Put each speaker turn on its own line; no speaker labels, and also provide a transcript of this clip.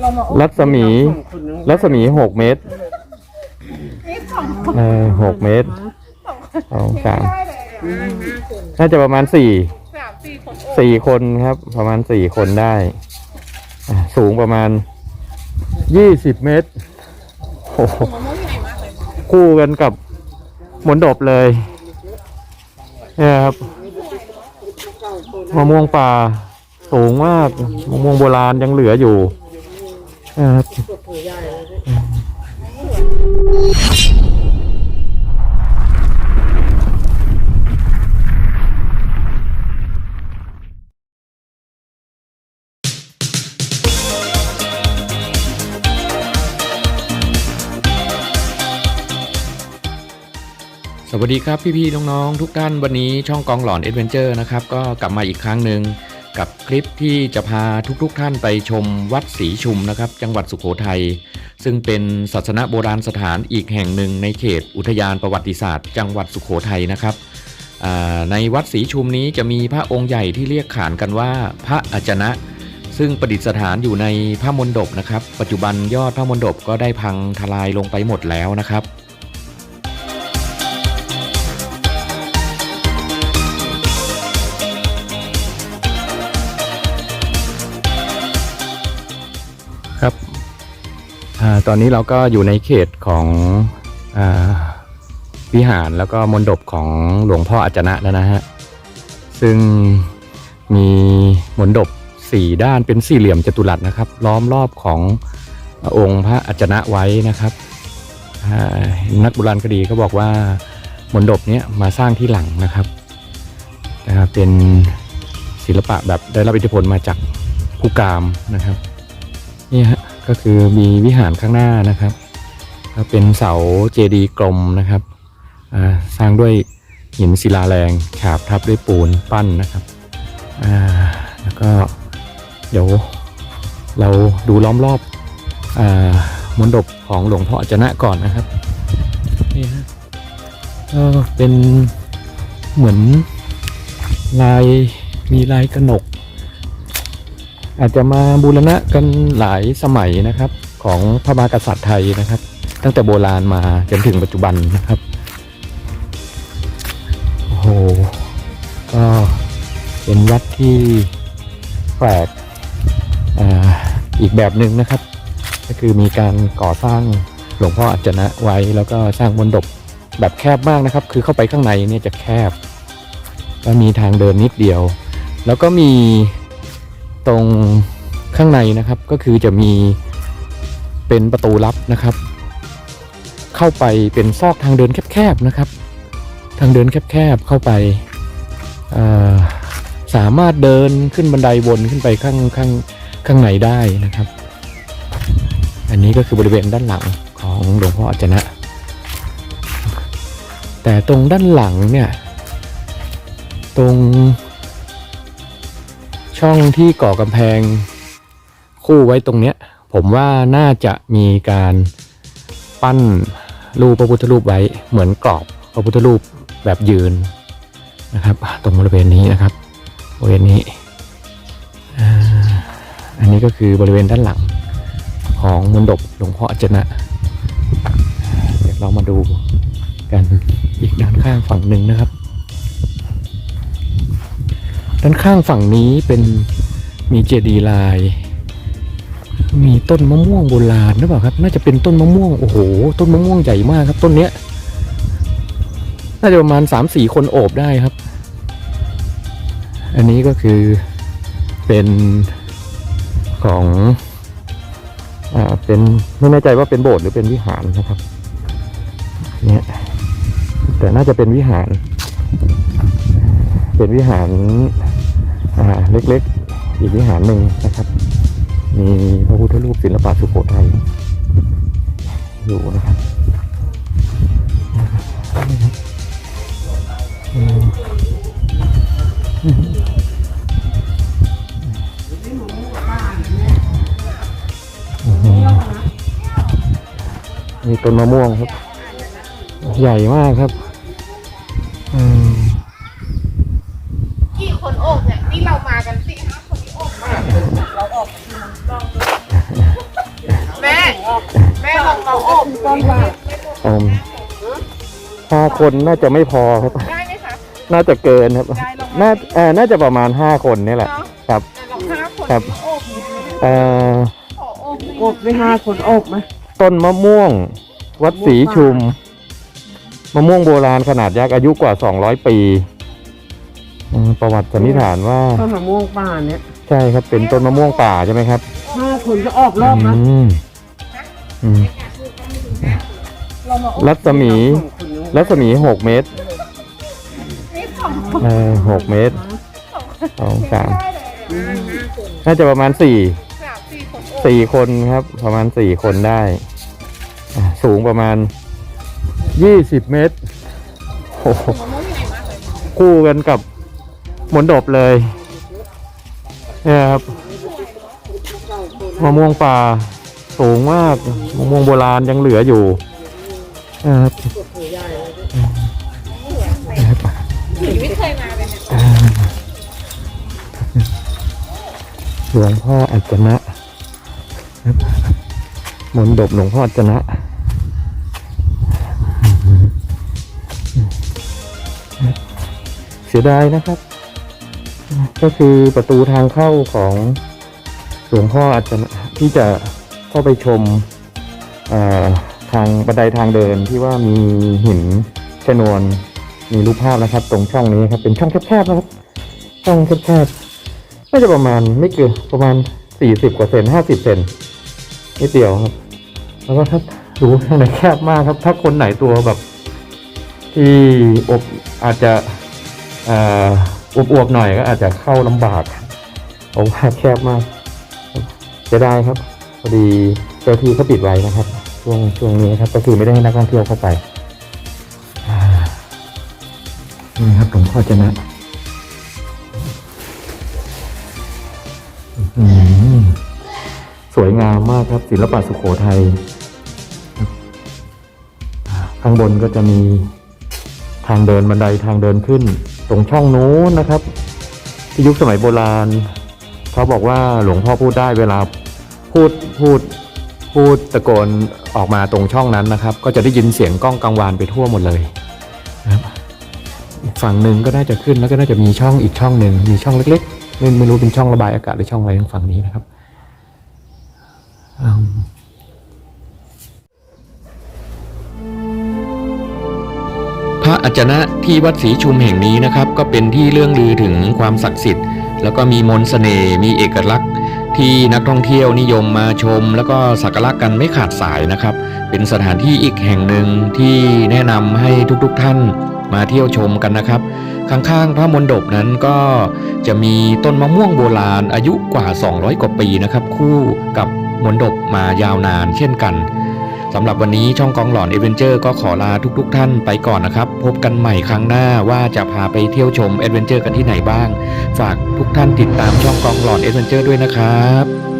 เรามา
รัศมี รัศมีหกเมตรเออหกเมตรสองสาม
ได้เลยอะ
น่าจะประมาณสี่
สามสี่คนโอบ
สี่คนครับ ประมาณสี่คนได้อะสูงประมาณยี่สิบเมตรโอ้โห
มะม่วงใหญ่มากเลย
คู่กันกับหมนดบเลยเนี่ยครับมะม่วงป่าสูงมากมะม่วงโบราณยังเหลืออยู่นะ ครับสวัสดีครับพี่ๆน้องๆทุกท่านวันนี้ช่องกองหลอนเอ็ดเวนเจอร์นะครับก็กลับมาอีกครั้งหนึ่ง กับคลิปที่จะพาทุกๆท่านไปชมวัดศรีชุมนะครับ จังหวัดสุโขทัยซึ่งเป็นศาสนโบราณสถานอีกแห่งหนึ่งในเขตอุทยานประวัติศาสตร์ จังหวัดสุโขทัยนะครับในวัดศรีชุมนี้จะมีพระองค์ใหญ่ที่เรียกขานกันว่าพระอาจนะ ซึ่งประดิษฐานอยู่ในพระมณฑปนะครับ ปัจจุบันยอดพระมณฑปก็ได้พังทลายลงไปหมดแล้วนะครับ ตอนนี้เราก็อยู่ในเขตของวิหารแล้วก็มณฑปของหลวงพ่ออาจนะแล้วนะฮะ ซึ่งมีมณฑปสี่ด้านเป็นสี่เหลี่ยมจัตุรัสนะครับ ล้อมรอบขององค์พระอาจนะไว้นะครับนักโบราณคดีก็บอกว่ามณฑปเนี้ยมาสร้างที่หลังนะครับนะครับเป็นศิลปะแบบได้รับอิทธิพลมาจากผู้กามนะครับ ก็คือมีวิหารข้างหน้านะครับก็เป็นเสาเจดีย์กลมนะครับสร้างด้วยหินศิลาแรงฉาบทับด้วยปูนปั้นนะครับแล้วก็เดี๋ยวเราดูล้อมรอบอมณฑปของหลวงพ่ออจนะก่อนนะครับนี่ฮะก็เป็นเหมือนลายมีลายกระหนก อาจจะมาบูรณะกันหลายสมัยนะครับ ของพระมหากษัตริย์ไทยนะครับ ตั้งแต่โบราณมาจนถึงปัจจุบันนะครับโอ้โหก็เป็นวัดที่แปลกออีกแบบหนึ่งนะครับ ก็คือมีการก่อสร้างหลวงพ่ออัจนะไว้แล้วก็สร้างมณฑปแบบแคบมากนะครับ คือเข้าไปข้างในเนี่ยจะแคบ ก็มีทางเดินนิดเดียว แล้วก็มี ตรงข้างในนะครับก็คือจะมีเป็นประตูลับนะครับ เข้าไปเป็นซอกทางเดินแคบๆนะครับ ทางเดินแคบๆเข้าไปาสามารถเดินขึ้นบันไดวนขึ้นไปข้างข้างข้างในได้นะครับ อันนี้ก็คือบริเวณด้านหลังของหลวงพ่ออาจนะ แต่ตรงด้านหลังเนี่ย ตรง ช่องที่ก่อกำแพงคู่ไว้ตรงเนี้ย ผมว่าน่าจะมีการปั้นรูปพระพุทธรูปไว้เหมือนกรอบพระพุทธรูปแบบยืนนะครับ ตรงบริเวณนี้นะครับบริเวณนี้อันนี้ก็คือบริเวณด้านหลังของมณฑปหลวงพ่ออจนะเดี๋ยวเรามาดูกันอีกด้านข้างฝั่งหนึ่งนะครับ ด้านข้างฝั่งนี้เป็นมีเจดีลาย มีต้นมะม่วงโบราณหรือเปล่าครับ น่าจะเป็นต้นมะม่วงโอ้โห ต้นมะม่วงใหญ่มากครับ ต้นเนี้ย น่าจะประมาณสามสี่คนโอบได้ครับ อันนี้ก็คือเป็นของอ่าเป็นไม่แน่ใจว่าเป็นโบสถ์หรือเป็นวิหารนะครับเนี่ยแต่น่าจะเป็นวิหาร เป็นวิหาร อ่าเล็กๆ อีกวิหารหนึ่งนะครับ มีพระพุทธรูปศิลปะสุโขทัยอยู่นะครับอืมอืมนี่ต้นมะม่วงครับ ใหญ่มากครับ
คนโอบเนี่ยนี่เรามากันสี่ห้าคนที่โอบมาเราออกทีมกล้องด้วยแม่ลองเอาอบต้นว่า
อมห้าคนน่าจะไม่พอครับ
ได้ไหมคะ
น่าจะเกินครับ
ได้ลอง
น่าเอ่อน่าจะประมาณห้าคนนี่แหละ
เนาะ
ครับ
แต่ลองห้าคน
ครับ
อบ
เอ่อ
ขออบหนึ่ง
อบไม่ห้าคนอบไหม
ต้นมะม่วง วัดศรีชุม มะม่วงโบราณขนาดยักษ์อายุกว่า 200 ปี อืมประวัติสันนิษฐานว่า
ต้นมะม่วงป่าเนี่ย
ใช่ครับเป็นต้นมะม่วงป่าใช่ไหมครับ
ห้าคนจะออกรอบนะ
อืมอืม
เรามาอบ
รัศมี
สองคนนี้
รัศมีหกเมตร
นี่สอง
เออหกเมตรสองสาม
ได้เลยอ่า
น่าจะประมาณสี่
สามสี่คนอบ
สี่คนครับ ประมาณสี่คนได้อะสูงประมาณยี่สิบเมตรโอ้โห
มะม่วงใหญ่มากเลย
คู่กันกับ มนดบเลยเนี่ยครับมะม่วงป่าสูงมากมะม่วงโบราณยังเหลืออยู่นะครับนะครับ
หนูไม่เคยมาเลยเนี่ย
หลวงพ่ออัจนะครับมนดบหลวงพ่ออัจนะเสียดายนะครับ ก็คือประตูทางเข้าของหลวงพ่ออาจจะที่จะเข้าไปชมทางบันไดทางเดินที่ว่ามีหินชนวนมีรูปภาพนะครับ ตรงช่องนี้ครับ เป็นช่องแคบๆนะครับ ช่องแคบๆน่าจะประมาณไม่เกินประมาณสี่สิบกว่าเซนห้าสิบเซนนิดเดียวครับ แล้วก็ถ้าดูข้างในแคบมากครับ ถ้าคนไหนตัวแบบ ที่อบอาจจะอ่อ อวบๆหน่อยก็อาจจะเข้าลำบากเพราะว่าแคบมากจะได้ครับพอดีเจ้าที่เขาปิดไว้นะครับ ช่วงช่วงนี้ครับ ก็คือไม่ได้ให้นักท่องเที่ยวเข้าไปนี่ครับหลวงพ่อจะนะสวยงามมากครับ ศิลปะสุโขทัยครับอ่าข้างบนก็จะมี ทางเดินบันไดทางเดินขึ้น ตรงช่องนู้นนะครับ ที่ยุคสมัยโบราณ เขาบอกว่าหลวงพ่อพูดได้เวลาพูดพูดพูดตะโกนออกมาตรงช่องนั้นนะครับ ก็จะได้ยินเสียงกล้องกังวานไปทั่วหมดเลยนะครับฝั่งหนึ่งก็น่าจะขึ้นแล้วก็น่าจะมีช่องอีกช่องหนึ่งมีช่องเล็กๆไม่ไม่รู้เป็นช่องระบายอากาศหรือช่องอะไรทางฝั่งนี้นะครับ ระอาจนะที่วัดศรีชุมแห่งนี้นะครับ ก็เป็นที่เรื่องลือถึงความศักดิ์สิทธิ์ แล้วก็มีมนต์เสน่ห์มีเอกลักษณ์ ที่นักท่องเที่ยวนิยมมาชม แล้วก็สักการะกันไม่ขาดสายนะครับ เป็นสถานที่อีกแห่งหนึ่งที่แนะนำให้ทุกๆท่านมาเที่ยวชมกันนะครับ ข้างๆ พระมณฑปนั้นก็จะมีต้นมะม่วงโบราณอายุกว่า 200 กว่าปีนะครับ คู่กับมณฑปมายาวนานเช่นกัน สำหรับวันนี้ช่องกองหลอนเอเวนเจอร์ก็ขอลาทุกๆทท่านไปก่อนนะครับ พบกันใหม่ครั้งหน้าว่าจะพาไปเที่ยวชมเอเวนเจอร์กันที่ไหนบ้าง ฝากทุกท่านติดตามช่องกองหลอนเอเวนเจอร์ด้วยนะครับ